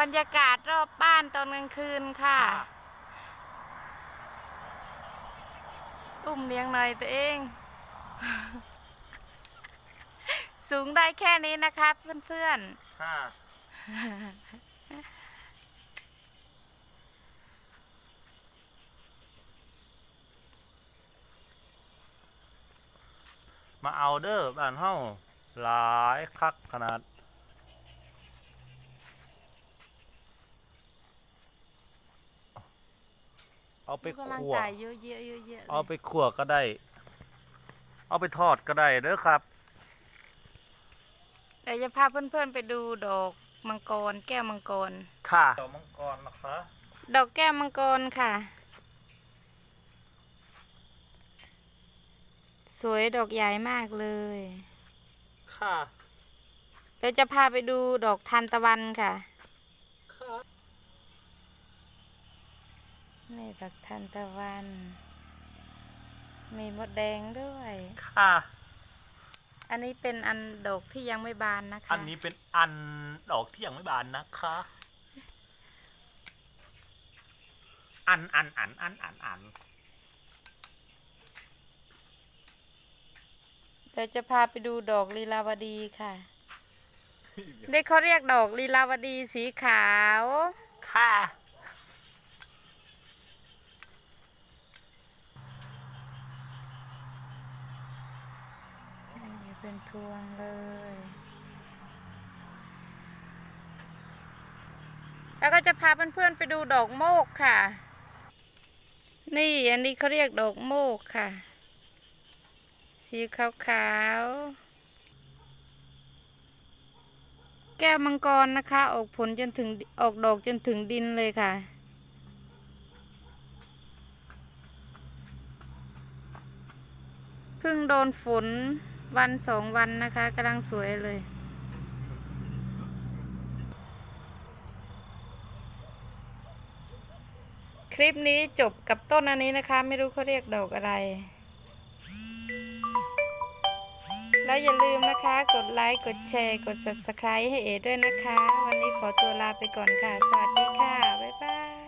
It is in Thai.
บรรยากาศรอบบ้านตอนกลางคืนค่ะอุ้มเลี้ยงหน่อยตัวเอง สูงได้แค่นี้นะครับเพื่อนค่ะมาเอาเด้อบ้านเฮาหลายคักขนาด เอาๆไปกำลังขั่วจ่ายเยอะๆเยอะๆเยอะๆเลยเอาไปขั่วก็ได้ เอาไปทอดก็ได้เด้อครับ เดี๋ยวจะพาเพื่อนๆไปดูดอกมังกร แก้วมังกร ค่ะ ดอกมังกรนะคะดอกแก้วมังกรค่ะ สวยดอกใหญ่มากเลยค่ะ เดี๋ยวจะพาไปดูดอกทานตะวันค่ะค่ะ นี่ดอกทานตะวัน มีมดแดงด้วย ค่ะ อันนี้เป็นอันดอกที่ยังไม่บานนะคะ อันนี้เป็นอันดอกที่ยังไม่บานนะคะ อันอันอันอันอันอันเดี๋ยวจะพาไปดูดอกลีลาวดีค่ะเด็กเขาเรียกดอกลีลาวดีสีขาว ค่ะ เป็นพวงเลย แล้วก็จะพาเพื่อนๆไปดูดอกโมกค่ะ นี่อันนี้เขาเรียกดอกโมกค่ะ สีขาวๆ แก้วมังกรนะคะ ออกผลจนถึงออกดอกจนถึงดินเลยค่ะเพิ่งโดนฝน วันสองวันนะคะกำลังสวยเลย คลิปนี้จบกับต้นอันนี้นะคะ ไม่รู้เขาเรียกดอกอะไร แล้วอย่าลืมนะคะ กดไลค์กดแชร์กด subscribe ให้เอด้วยนะคะ วันนี้ขอตัวลาไปก่อนค่ะ สวัสดีค่ะ บ๊ายบาย